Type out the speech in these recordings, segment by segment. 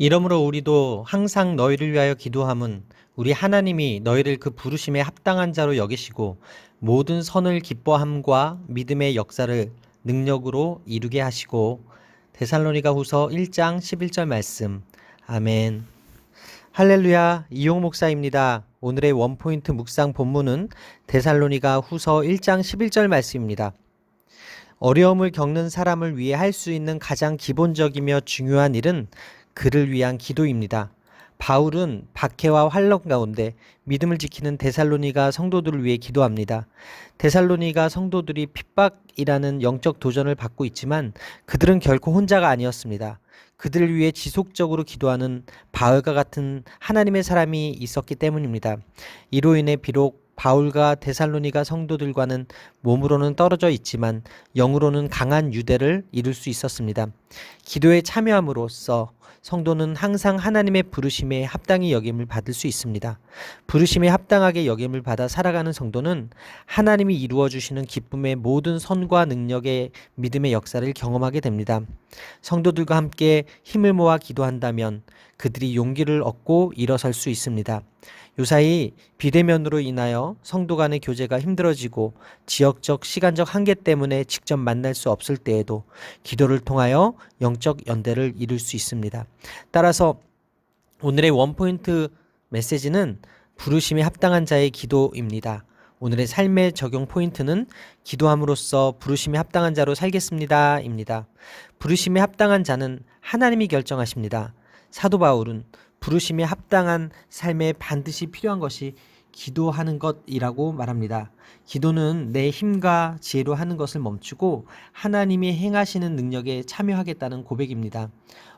이러므로 우리도 항상 너희를 위하여 기도함은 우리 하나님이 너희를 그 부르심에 합당한 자로 여기시고 모든 선을 기뻐함과 믿음의 역사를 능력으로 이루게 하시고 데살로니가 후서 1장 11절 말씀 아멘 할렐루야 이용 목사입니다. 오늘의 원포인트 묵상 본문은 데살로니가 후서 1장 11절 말씀입니다. 어려움을 겪는 사람을 위해 할 수 있는 가장 기본적이며 중요한 일은 그를 위한 기도입니다. 바울은 박해와 환란 가운데 믿음을 지키는 데살로니가 성도들을 위해 기도합니다. 데살로니가 성도들이 핍박이라는 영적 도전을 받고 있지만 그들은 결코 혼자가 아니었습니다. 그들을 위해 지속적으로 기도하는 바울과 같은 하나님의 사람이 있었기 때문입니다. 이로 인해 비록 바울과 데살로니가 성도들과는 몸으로는 떨어져 있지만 영으로는 강한 유대를 이룰 수 있었습니다. 기도에 참여함으로써 성도는 항상 하나님의 부르심에 합당히 여김을 받을 수 있습니다. 부르심에 합당하게 여김을 받아 살아가는 성도는 하나님이 이루어 주시는 기쁨의 모든 선과 능력의 믿음의 역사를 경험하게 됩니다. 성도들과 함께 힘을 모아 기도한다면 그들이 용기를 얻고 일어설 수 있습니다. 요사이 비대면으로 인하여 성도 간의 교제가 힘들어지고 지역적 시간적 한계 때문에 직접 만날 수 없을 때에도 기도를 통하여 영적 연대를 이룰 수 있습니다. 따라서 오늘의 원포인트 메시지는 부르심에 합당한 자의 기도입니다. 오늘의 삶의 적용 포인트는 기도함으로써 부르심에 합당한 자로 살겠습니다. 입니다. 부르심에 합당한 자는 하나님이 결정하십니다. 사도 바울은 부르심에 합당한 삶에 반드시 필요한 것이 기도하는 것이라고 말합니다. 기도는 내 힘과 지혜로 하는 것을 멈추고 하나님이 행하시는 능력에 참여하겠다는 고백입니다.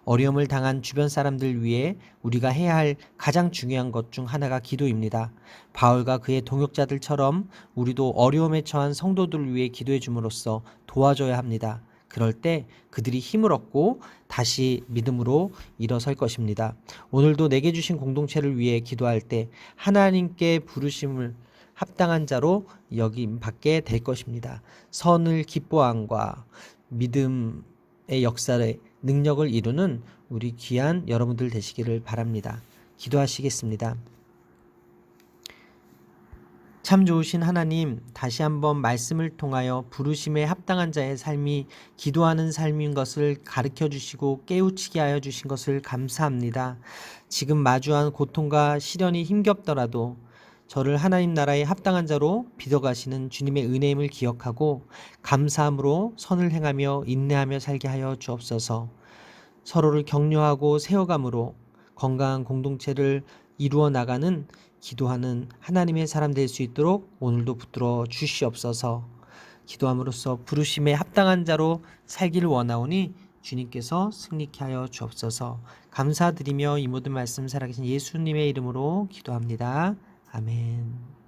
어려움을 당한 주변 사람들 위해 우리가 해야 할 가장 중요한 것 중 하나가 기도입니다. 바울과 그의 동역자들처럼 우리도 어려움에 처한 성도들을 위해 기도해 줌으로써 도와줘야 합니다. 그럴 때 그들이 힘을 얻고 다시 믿음으로 일어설 것입니다. 오늘도 내게 주신 공동체를 위해 기도할 때 하나님께 부르심을 합당한 자로 여김 받게 될 것입니다. 선을 기뻐함과 믿음의 역사의 능력을 이루는 우리 귀한 여러분들 되시기를 바랍니다. 기도하시겠습니다. 참 좋으신 하나님, 다시 한번 말씀을 통하여 부르심에 합당한 자의 삶이 기도하는 삶인 것을 가르쳐 주시고 깨우치게 하여 주신 것을 감사합니다. 지금 마주한 고통과 시련이 힘겹더라도 저를 하나님 나라에 합당한 자로 빚어가시는 주님의 은혜임을 기억하고 감사함으로 선을 행하며 인내하며 살게 하여 주옵소서. 서로를 격려하고 세워감으로 건강한 공동체를 이루어 나가는 기도하는 하나님의 사람 될 수 있도록 오늘도 붙들어 주시옵소서. 기도함으로써 부르심에 합당한 자로 살기를 원하오니 주님께서 승리케 하여 주옵소서. 감사드리며 이 모든 말씀 살아계신 예수님의 이름으로 기도합니다. 아멘.